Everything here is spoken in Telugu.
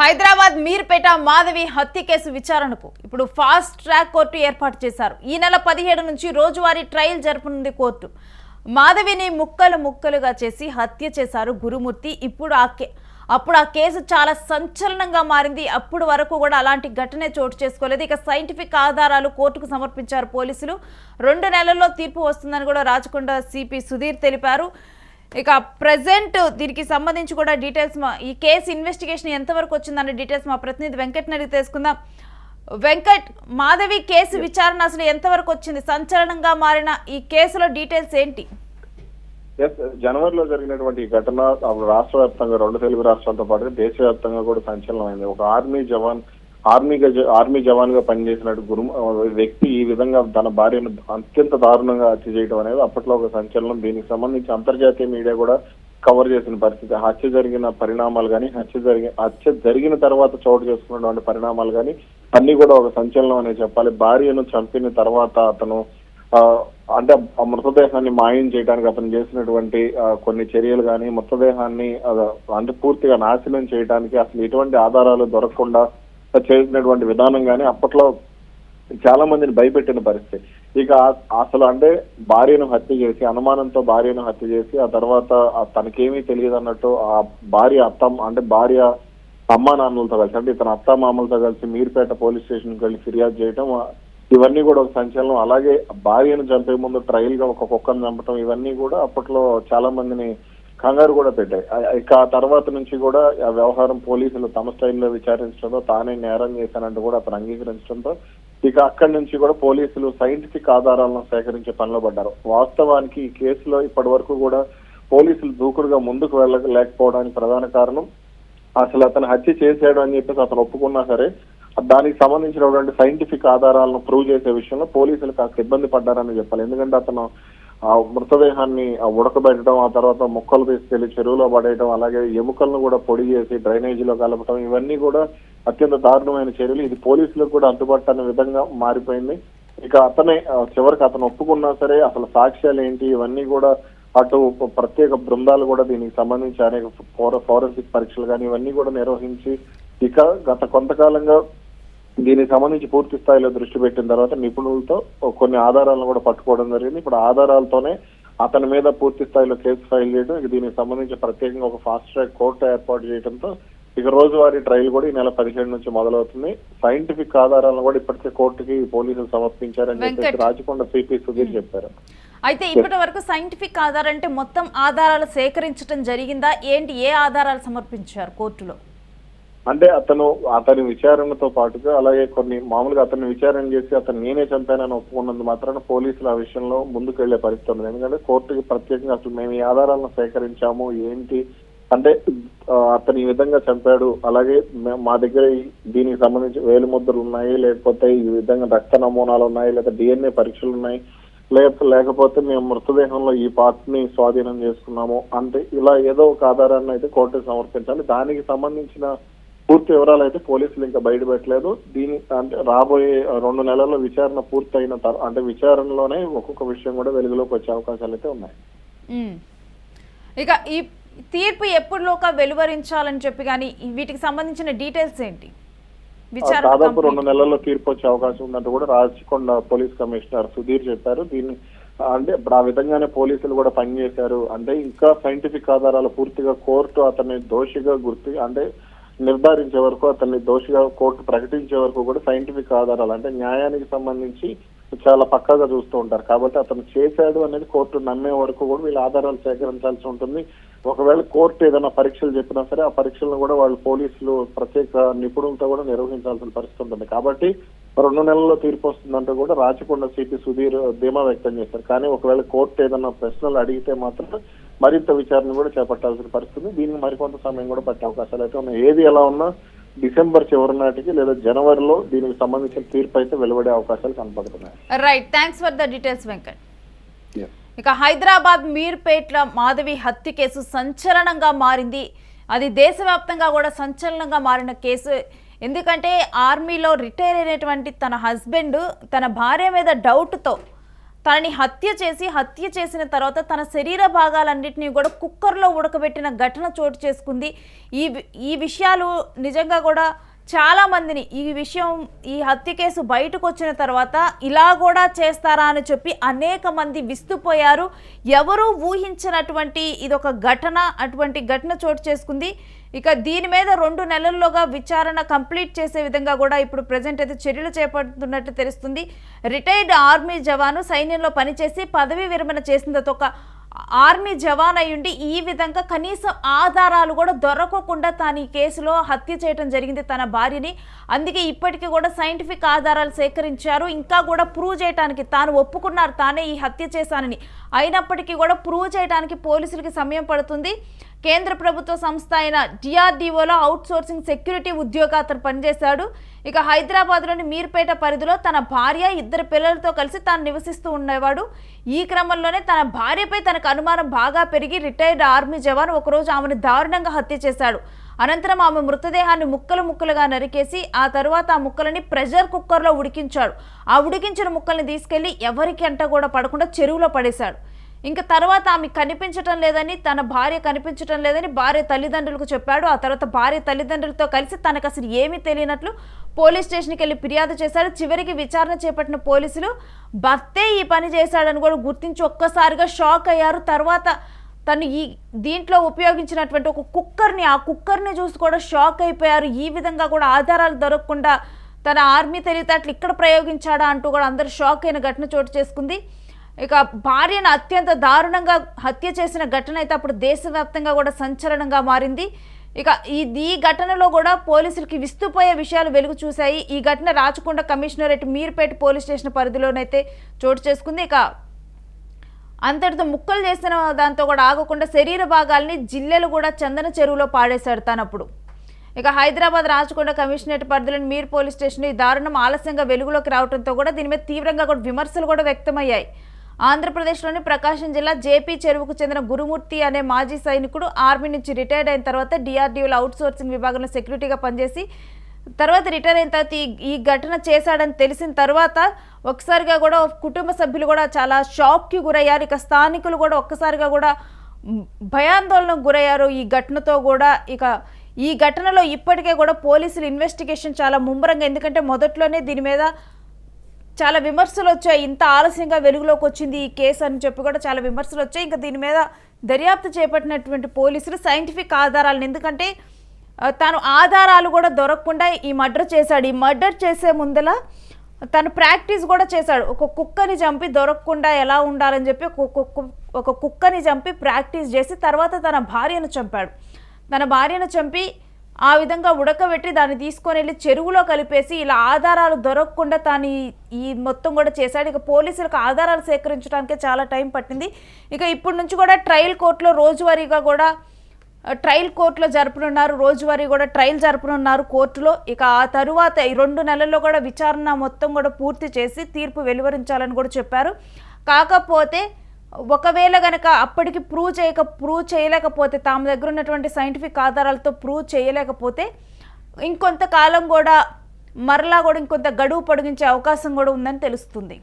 హైదరాబాద్ మీర్పేట మాధవి హత్య కేసు విచారణకు. ఇప్పుడు ఫాస్ట్ ట్రాక్ కోర్టు ఏర్పాటు చేశారు. ఈ నెల పదిహేడు నుంచి రోజువారీ ట్రయల్ జరపనుంది కోర్టు. మాధవిని ముక్కలు ముక్కలుగా చేసి హత్య చేశారు గురుమూర్తి. ఇప్పుడు ఆ కే అప్పుడు ఆ కేసు చాలా సంచలనంగా మారింది. అప్పుడు వరకు కూడా అలాంటి ఘటనే చోటు చేసుకోలేదు. ఇక సైంటిఫిక్ ఆధారాలు కోర్టుకు సమర్పించారు పోలీసులు. రెండు నెలల్లో తీర్పు వస్తుందని కూడా రాచకొండ సిపి సుధీర్ తెలిపారు. ఇక ప్రజెంట్ దీనికి సంబంధించి కూడా డీటెయిల్స్ మా ఈ కేసు ఇన్వెస్టిగేషన్ ఎంతవరకు వచ్చిందనే డీటెయిల్స్ మా ప్రతినిధి వెంకట్ని అడిగి తెలుసుకుందాం. వెంకట్ మాధవి కేసు విచారణ అసలు ఎంతవరకు వచ్చింది? సంచలనంగా మారిన ఈ కేసులో డీటెయిల్స్ ఏంటి? జనవరిలో జరిగినటువంటి ఈ ఘటన రాష్ట్ర వ్యాప్తంగా రెండు తెలుగు రాష్ట్రాలతో పాటు దేశవ్యాప్తంగా కూడా సంచలనమైంది. ఒక ఆర్మీ జవాన్ ఆర్మీగా జ- ఆర్మీ జవాన్గా పనిచేసినట్టు గురు వ్యక్తి ఈ విధంగా తన భార్యను అత్యంత దారుణంగా హత్య చేయడం అనేది అప్పట్లో ఒక సంచలనం. దీనికి సంబంధించి అంతర్జాతీయ మీడియా కూడా కవర్ చేసిన పరిస్థితి. హత్య జరిగిన పరిణామాలు కానీ హత్య జరిగిన హత్య జరిగిన తర్వాత చోటు చేసుకున్నటువంటి పరిణామాలు కానీ అన్ని కూడా ఒక సంచలనం అనే చెప్పాలి. భార్యను చంపిన తర్వాత అతను ఆ, అంటే ఆ మృతదేహాన్ని మాయం చేయడానికి అతను చేసినటువంటి కొన్ని చర్యలు కానీ మృతదేహాన్ని అంటే పూర్తిగా నాశనం చేయడానికి అసలు ఎటువంటి ఆధారాలు దొరకకుండా చేసినటువంటి విధానం కానీ అప్పట్లో చాలా మందిని భయపెట్టిన పరిస్థితి. ఇక అసలు అంటే భార్యను హత్య చేసి అనుమానంతో భార్యను హత్య చేసి ఆ తర్వాత తనకేమీ తెలియదు అన్నట్టు ఆ భార్య అత్త అంటే భార్య అమ్మా నాన్నలతో కలిసి అంటే ఇతను అత్త మామలతో కలిసి మీర్పేట పోలీస్ స్టేషన్కి వెళ్ళి ఫిర్యాదు చేయటం ఇవన్నీ కూడా ఒక సంచలనం. అలాగే భార్యను చంపే ముందు ట్రయల్గా ఒక కుక్కను చంపటం ఇవన్నీ కూడా అప్పట్లో చాలా మందిని కంగారు కూడా పెట్టాయి. ఇక ఆ తర్వాత నుంచి కూడా ఆ వ్యవహారం పోలీసులు తమ స్టైల్లో విచారించడంతో తానే నేరం చేశానంటూ కూడా అతను అంగీకరించడంతో ఇక అక్కడి నుంచి కూడా పోలీసులు సైంటిఫిక్ ఆధారాలను సేకరించే పనిలో పడ్డారు. వాస్తవానికి ఈ కేసులో ఇప్పటి వరకు కూడా పోలీసులు దూకుడుగా ముందుకు వెళ్ళలేకపోవడానికి ప్రధాన కారణం అసలు అతను హత్య చేశాడు అని చెప్పేసి అతను ఒప్పుకున్నా సరే దానికి సంబంధించినటువంటి సైంటిఫిక్ ఆధారాలను ప్రూవ్ చేసే విషయంలో పోలీసులు కాస్త ఇబ్బంది పడ్డారని చెప్పాలి. ఎందుకంటే అతను ఆ మృతదేహాన్ని ఆ ఉడకబెట్టడం ఆ తర్వాత మొక్కలు తీసుకెళ్ళి చెరువులో పడేయడం అలాగే ఎముకలను కూడా పొడి చేసి డ్రైనేజీలో కలపడం ఇవన్నీ కూడా అత్యంత దారుణమైన చర్యలు. ఇది పోలీసులకు కూడా అందుబాటు విధంగా మారిపోయింది. ఇక అతనే చివరికి అతను ఒప్పుకున్నా సరే అసలు సాక్ష్యాలు ఏంటి ఇవన్నీ కూడా అటు ప్రత్యేక బృందాలు కూడా దీనికి సంబంధించి అనేక ఫోరెన్సిక్ పరీక్షలు కానీ ఇవన్నీ కూడా నిర్వహించి ఇక గత కొంతకాలంగా దీనికి సంబంధించి పూర్తి స్థాయిలో దృష్టి పెట్టిన తర్వాత నిపుణులతో కొన్ని ఆధారాలను కూడా పట్టుకోవడం జరిగింది. ఇప్పుడు ఆధారాలతోనే అతని మీద పూర్తి స్థాయిలో కేసు ఫైల్ చేయడం ఇక దీనికి సంబంధించి ప్రత్యేకంగా ఒక ఫాస్ట్ ట్రాక్ కోర్టు ఏర్పాటు చేయడంతో ఇక రోజువారీ ట్రయల్ కూడా ఈ నెల పదిహేడు నుంచి మొదలవుతుంది. సైంటిఫిక్ ఆధారాలను కూడా ఇప్పటికే కోర్టుకి పోలీసులు సమర్పించారని చెప్పేసి. రాచకొండ సిపి సుధీర్ చెప్పారు. అయితే ఇప్పటి వరకు సైంటిఫిక్ ఆధారం అంటే మొత్తం ఆధారాలు సేకరించడం జరిగిందా? ఏంటి ఏ ఆధారాలు సమర్పించారు కోర్టులో? అంటే అతను అతని విచారణతో పాటుగా అలాగే కొన్ని మామూలుగా అతన్ని విచారణ చేసి అతను నేనే చంపానని ఒప్పుకున్నందు మాత్రాన పోలీసులు ఆ విషయంలో ముందుకెళ్ళే పరిస్థితి ఉంది ఎందుకంటే కోర్టుకి ప్రత్యేకంగా అసలు మేము ఈ ఆధారాలను సేకరించాము ఏంటి? అంటే అతను ఈ విధంగా చంపాడు అలాగే మా దగ్గర దీనికి సంబంధించి వేలు ముద్రలు ఉన్నాయి లేకపోతే ఈ విధంగా రక్త నమూనాలు ఉన్నాయి లేదా డిఎన్ఏ పరీక్షలు ఉన్నాయి లేకపోతే మేము మృతదేహంలో ఈ పార్ట్ని స్వాధీనం చేసుకున్నాము అంటే ఇలా ఏదో ఒక ఆధారాన్ని అయితే కోర్టుకు సమర్పించాలి. దానికి సంబంధించిన పూర్తి వివరాలు అయితే పోలీసులు ఇంకా బయట పెట్టలేదు దీని అంటే రాబోయే రెండు నెలల్లో విచారణ పూర్తయిన తర్వాత అంటే విచారణలోనే ఒక్కొక్క విషయం కూడా వెలుగులోకి వచ్చే అవకాశాలు అయితే ఉన్నాయి. ఇక ఈ తీర్పు ఎప్పుడులోగా వెలువరించాలని చెప్పి కానీ వీటికి సంబంధించిన డీటెయిల్స్ ఏంటి దాదాపు. రెండు నెలల్లో తీర్పు వచ్చే అవకాశం ఉందంటూ కూడా రాచకొండ పోలీస్ కమిషనర్ సుధీర్ చెప్పారు దీన్ని అంటే ఆ విధంగానే పోలీసులు కూడా పనిచేశారు అంటే ఇంకా సైంటిఫిక్ ఆధారాలు పూర్తిగా కోర్టు అతన్ని దోషిగా గుర్తు అంటే నిర్ధారించే వరకు అతన్ని దోషిగా కోర్టు ప్రకటించే వరకు కూడా సైంటిఫిక్ ఆధారాలు అంటే న్యాయానికి సంబంధించి చాలా పక్కాగా చూస్తూ ఉంటారు. కాబట్టి అతను చేశాడు అనేది కోర్టు నమ్మే వరకు కూడా వీళ్ళ ఆధారాలు సేకరించాల్సి ఉంటుంది. ఒకవేళ కోర్టు ఏదైనా పరీక్షలు చెప్పినా సరే ఆ పరీక్షలను కూడా వాళ్ళు పోలీసులు ప్రత్యేక నిపుణులతో కూడా నిర్వహించాల్సిన పరిస్థితి ఉంటుంది. కాబట్టి రెండు నెలల్లో తీర్పు వస్తుందంటూ కూడా రాచకొండ సిపి సుధీర్ ధీమా వ్యక్తం చేశారు. కానీ ఒకవేళ కోర్టు ఏదైనా ప్రశ్నలు అడిగితే మాత్రం మరింత విచారణ కూడా చేపట్టాల్సిన పరిస్థితి. దీనికి మరికొంత సమయం కూడా పట్టే అవకాశాలు అయితే ఉన్నాయి. ఏది ఎలా ఉన్నా డిసెంబర్ చివరి నాటికి లేదా జనవరిలో దీనికి సంబంధించిన తీర్పు అయితే వెలువడే అవకాశాలు కనపడుతున్నాయి. Right thanks for the details Venkat ఇక హైదరాబాద్ మీర్పేట్ల మాధవి హత్య కేసు సంచలనంగా మారింది. అది దేశవ్యాప్తంగా కూడా సంచలనంగా మారిన కేసు. ఎందుకంటే ఆర్మీలో రిటైర్ అయినటువంటి తన హస్బెండ్ తన భార్య మీద డౌట్తో తనని హత్య చేసి హత్య చేసిన తర్వాత తన శరీర భాగాలన్నింటినీ కూడా కుక్కర్లో ఉడకబెట్టిన ఘటన చోటు చేసుకుంది. ఈ వి- ఈ విషయాలు నిజంగా కూడా చాలా మందిని ఈ విషయం ఈ హత్య కేసు బయటకు వచ్చిన తర్వాత ఇలా కూడా చేస్తారా అని చెప్పి అనేక మంది విస్తుపోయారు. ఎవరూ ఊహించినటువంటి ఇదొక ఘటన అటువంటి ఘటన చోటు చేసుకుంది. ఇక దీని మీద రెండు నెలల్లోగా విచారణ కంప్లీట్ చేసే విధంగా కూడా ఇప్పుడు ప్రజెంట్ అయితే చర్యలు చేపడుతున్నట్టు తెలుస్తుంది. రిటైర్డ్ ఆర్మీ జవాను సైన్యంలో పనిచేసి పదవీ విరమణ చేసిన ఒక ఆర్మీ జవాన్ అయ్యుండి ఈ విధంగా కనీసం ఆధారాలు కూడా దొరకకుండా తాను ఈ కేసులో హత్య చేయడం జరిగింది తన భార్యని. అందుకే ఇప్పటికీ కూడా సైంటిఫిక్ ఆధారాలు సేకరించారు. ఇంకా కూడా ప్రూవ్ చేయడానికి తాను ఒప్పుకున్నారు తానే ఈ హత్య చేశానని. అయినప్పటికీ కూడా ప్రూవ్ చేయడానికి పోలీసులకి సమయం పడుతుంది. కేంద్ర ప్రభుత్వ సంస్థ అయిన డిఆర్డీఓలో అవుట్సోర్సింగ్ సెక్యూరిటీ ఉద్యోగ అతను పనిచేశాడు. ఇక హైదరాబాద్లోని మీర్పేట పరిధిలో తన భార్య ఇద్దరు పిల్లలతో కలిసి తాను నివసిస్తూ ఉండేవాడు. ఈ క్రమంలోనే తన భార్యపై తనకు అనుమానం బాగా పెరిగి రిటైర్డ్ ఆర్మీ జవాన్ ఒకరోజు ఆమెను దారుణంగా హత్య చేశాడు. అనంతరం ఆమె మృతదేహాన్ని ముక్కలు ముక్కలుగా నరికేసి ఆ తరువాత ఆ ముక్కలని ప్రెషర్ కుక్కర్లో ఉడికించాడు. ఆ ఉడికించిన ముక్కల్ని తీసుకెళ్ళి ఎవరికి అంట కూడా పడకుండా చెరువులో పడేశాడు. ఇంకా తర్వాత ఆమె కనిపించటం లేదని తన భార్య కనిపించటం లేదని భార్య తల్లిదండ్రులకు చెప్పాడు. ఆ తర్వాత భార్య తల్లిదండ్రులతో కలిసి తనకు అసలు ఏమీ తెలియనట్లు పోలీస్ స్టేషన్కి వెళ్ళి ఫిర్యాదు చేశాడు. చివరికి విచారణ చేపట్టిన పోలీసులు భర్తే ఈ పని చేశాడని కూడా గుర్తించి ఒక్కసారిగా షాక్ అయ్యారు. తర్వాత తను ఈ దీంట్లో ఉపయోగించినటువంటి ఒక కుక్కర్ని ఆ కుక్కర్ని చూసి కూడా షాక్ అయిపోయారు. ఈ విధంగా కూడా ఆధారాలు దొరకకుండా తన ఆర్మీ తెలివితేటలు ఇక్కడ ప్రయోగించాడా? అంటూ కూడా అందరూ షాక్ అయిన ఘటన చోటు చేసుకుంది. ఇక భార్యను అత్యంత దారుణంగా హత్య చేసిన ఘటన అయితే అప్పుడు దేశవ్యాప్తంగా కూడా సంచలనంగా మారింది. ఇక ఈ ఈ ఘటనలో కూడా పోలీసులకి విస్తుపోయే విషయాలు వెలుగు చూశాయి. ఈ ఘటన Rachakonda commissionerate Meerpet police station పరిధిలోనైతే చోటు చేసుకుంది. ఇక అంతటితో ముక్కలు చేసిన దాంతో కూడా ఆగకుండా శరీర భాగాల్ని జిల్లెలు కూడా చందన చెరువులో పాడేశాడు తనప్పుడు. ఇక హైదరాబాద్ రాచకొండ కమిషనరేట్ పరిధిలోని మీర్ పోలీస్ స్టేషన్ ఈ దారుణం ఆలస్యంగా వెలుగులోకి రావడంతో కూడా దీని మీద తీవ్రంగా కూడా విమర్శలు కూడా వ్యక్తమయ్యాయి. ఆంధ్రప్రదేశ్లోని ప్రకాశం జిల్లా జేపీ చెరువుకు చెందిన గురుమూర్తి అనే మాజీ సైనికుడు ఆర్మీ నుంచి రిటైర్డ్ అయిన తర్వాత డిఆర్డీఓలో అవుట్ సోర్సింగ్ విభాగంలో సెక్యూరిటీగా పనిచేసి తర్వాత రిటైర్ అయిన తర్వాత ఈ ఈ ఘటన చేశాడని తెలిసిన తర్వాత ఒకసారిగా కూడా కుటుంబ సభ్యులు కూడా చాలా షాక్కి గురయ్యారు. ఇక స్థానికులు కూడా ఒక్కసారిగా కూడా భయాందోళనకు గురయ్యారు ఈ ఘటనతో కూడా. ఇక ఈ ఘటనలో ఇప్పటికే కూడా పోలీసులు ఇన్వెస్టిగేషన్ చాలా ముమ్మరంగా ఎందుకంటే మొదట్లోనే దీని మీద చాలా విమర్శలు వచ్చాయి ఇంత ఆలస్యంగా వెలుగులోకి వచ్చింది ఈ కేసు అని చెప్పి కూడా చాలా విమర్శలు వచ్చాయి ఇంకా దీని మీద దర్యాప్తు చేపట్టినటువంటి పోలీసులు సైంటిఫిక్ ఆధారాలను ఎందుకంటే తను తాను ఆధారాలు కూడా దొరకకుండా ఈ మర్డర్ చేశాడు. ఈ మర్డర్ చేసే ముందల తను ప్రాక్టీస్ కూడా చేశాడు. ఒక కుక్కని చంపి దొరకకుండా ఎలా ఉండాలని చెప్పి ఒక కుక్కని చంపి ప్రాక్టీస్ చేసి తర్వాత తన భార్యను చంపాడు. తన భార్యను చంపి ఆ విధంగా ఉడకబెట్టి దాన్ని తీసుకొని వెళ్ళి చెరువులో కలిపేసి ఇలా ఆధారాలు దొరకకుండా తాను ఈ- మొత్తం కూడా చేశాడు. ఇక పోలీసులకు ఆధారాలు సేకరించడానికే చాలా టైం పట్టింది. ఇక ఇప్పటి నుంచి కూడా ట్రయల్ కోర్టులో రోజువారీగా కూడా ట్రయల్ కోర్టులో జరపనున్నారు రోజువారీ కూడా ట్రయల్ జరపనున్నారు కోర్టులో. ఇక ఆ తరువాత ఈ రెండు నెలల్లో కూడా విచారణ మొత్తం కూడా పూర్తి చేసి తీర్పు వెలువరించాలని కూడా చెప్పారు. కాకపోతే ఒకవేళ గనక అప్పటికి ప్రూవ్ చేయక ప్రూవ్ చేయలేకపోతే తమ దగ్గర ఉన్నటువంటి సైంటిఫిక్ ఆధారాలతో ప్రూవ్ చేయలేకపోతే ఇంకొంతకాలం కూడా మరలా కూడా ఇంకొంత గడువు పొడిగించే అవకాశం కూడా ఉందని తెలుస్తుంది.